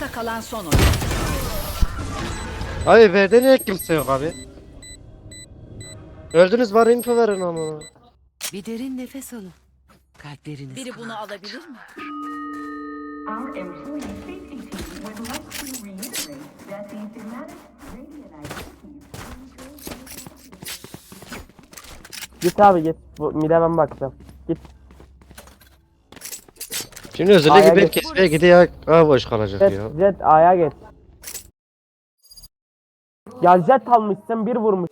Ayakta kalan son oyun. Abi B'de niye kimse yok abi? Öldünüz bari info verin ama. Bir derin nefes alın. Kalpleriniz Biri bunu alabilir mi? Git abi git. Bu mide ben bakacağım. Git. Şimdi özellikle A'ya bir geç. kesmeye gidiyor. A boş kalacak Jet, ya. jet A'ya geç. Ya jet almışsın bir vurmuş.